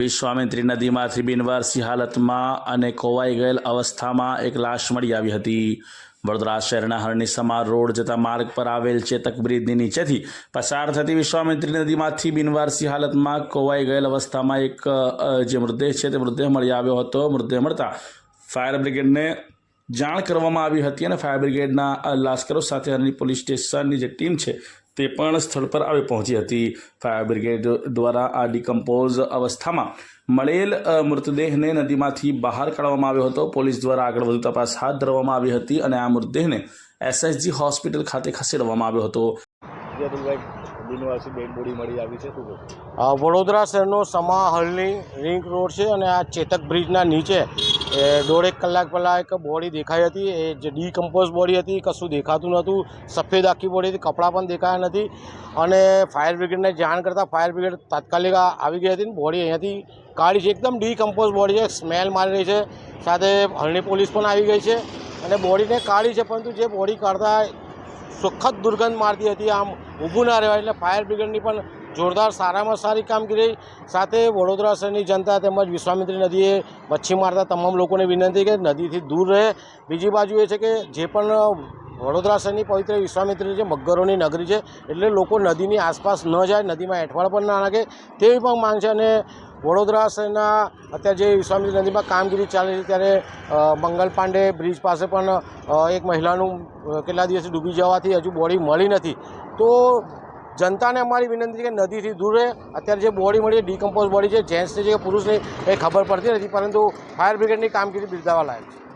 વિશ્વામિત્રી નદીમાંથી બિનવારસી હાલતમાં અને કોવાઈ ગયેલ અવસ્થામાં એક લાશ મળી આવી હતી. વડોદરા શહેરના હરણીસમા રોડ જતા માર્ગ પર આવેલ ચેતક બ્રિજની નીચેથી પસાર થતી વિશ્વામિત્રી નદીમાંથી બિનવારસી હાલતમાં કોવાઈ ગયેલ અવસ્થામાં એક જે મૃતદેહ છે તે મૃતદેહ મળી આવ્યો હતો. મૃતદેહ મળતા ફાયર બ્રિગેડને જાણ કરવામાં આવી હતી અને ફાયર બ્રિગેડના લાશ્કરો સાથે હરણી પોલીસ સ્ટેશનની જે ટીમ છે તે પણ સ્થળ પર આવી પહોંચી હતી. ફાયર બ્રિગેડ દ્વારા આ ડિકમ્પોઝ અવસ્થામાં મળેલ મૃતદેહને નદીમાંથી બહાર કાઢવામાં આવ્યો હતો. પોલીસ દ્વારા આગળ વધુ તપાસ હાથ ધરવામાં આવી હતી અને આ મૃતદેહને એસએસજી હોસ્પિટલ ખાતે ખસેડવામાં આવ્યો હતો. જેતુલભાઈ બોડી મળી આવી છે શું વડોદરા શહેરનો સમા હલની રિંગ રોડ છે અને આ ચેતક બ્રિજના નીચે એ દોઢેક કલાક પહેલાં એક બોડી દેખાઈ હતી. એ જે ડીકમ્પોઝ બોડી હતી કશું દેખાતું નહોતું. સફેદ આખી બોડી હતી, કપડાં પણ દેખાયા નથી. અને ફાયર બ્રિગેડને જાણ કરતાં ફાયર બ્રિગેડ તાત્કાલિક આવી ગઈ હતી ને બોડી અહીંયાથી કાઢી છે. એકદમ ડીકમ્પોઝ બોડી છે, સ્મેલ મારી રહી છે. સાથે હરણી પોલીસ પણ આવી ગઈ છે. અને બોડીને કાઢી છે, પરંતુ જે બોડી કાઢતા સુખદ દુર્ગંધ મારતી હતી. આમ ઊભું ના રહેવાય એટલે ફાયર બ્રિગેડની પણ જોરદાર સારામાં સારી કામગીરી સાથે વડોદરા શહેરની જનતા તેમજ વિશ્વામિત્રી નદીએ મચ્છી મારતા તમામ લોકોને વિનંતી કે નદીથી દૂર રહે. બીજી બાજુ એ છે કે જે પણ વડોદરા શહેરની પવિત્ર વિશ્વામિત્રી છે મગરોની નગરી છે, એટલે લોકો નદીની આસપાસ ન જાય, નદીમાં એઠવાડ પણ ના નાખે તેવી પણ માંગ છે અને વડોદરા શહેરના અત્યારે જે વિશ્વામિત્રી નદીમાં કામગીરી ચાલે છે ત્યારે મંગલ પાંડે બ્રિજ પાસે પણ એક મહિલાનું કેટલા દિવસે ડૂબી જવાથી હજુ બોડી મળી નથી. તો જનતાને અમારી વિનંતી કે નદીથી દૂર રહે. અત્યારે જે બોડી મળી ડીકમ્પોઝ બોડી છે જેન્ટ્સની છે કે પુરુષની એ ખબર પડતી નથી, પરંતુ ફાયર બ્રિગેડની કામગીરી બિરદાવા લાયક છે.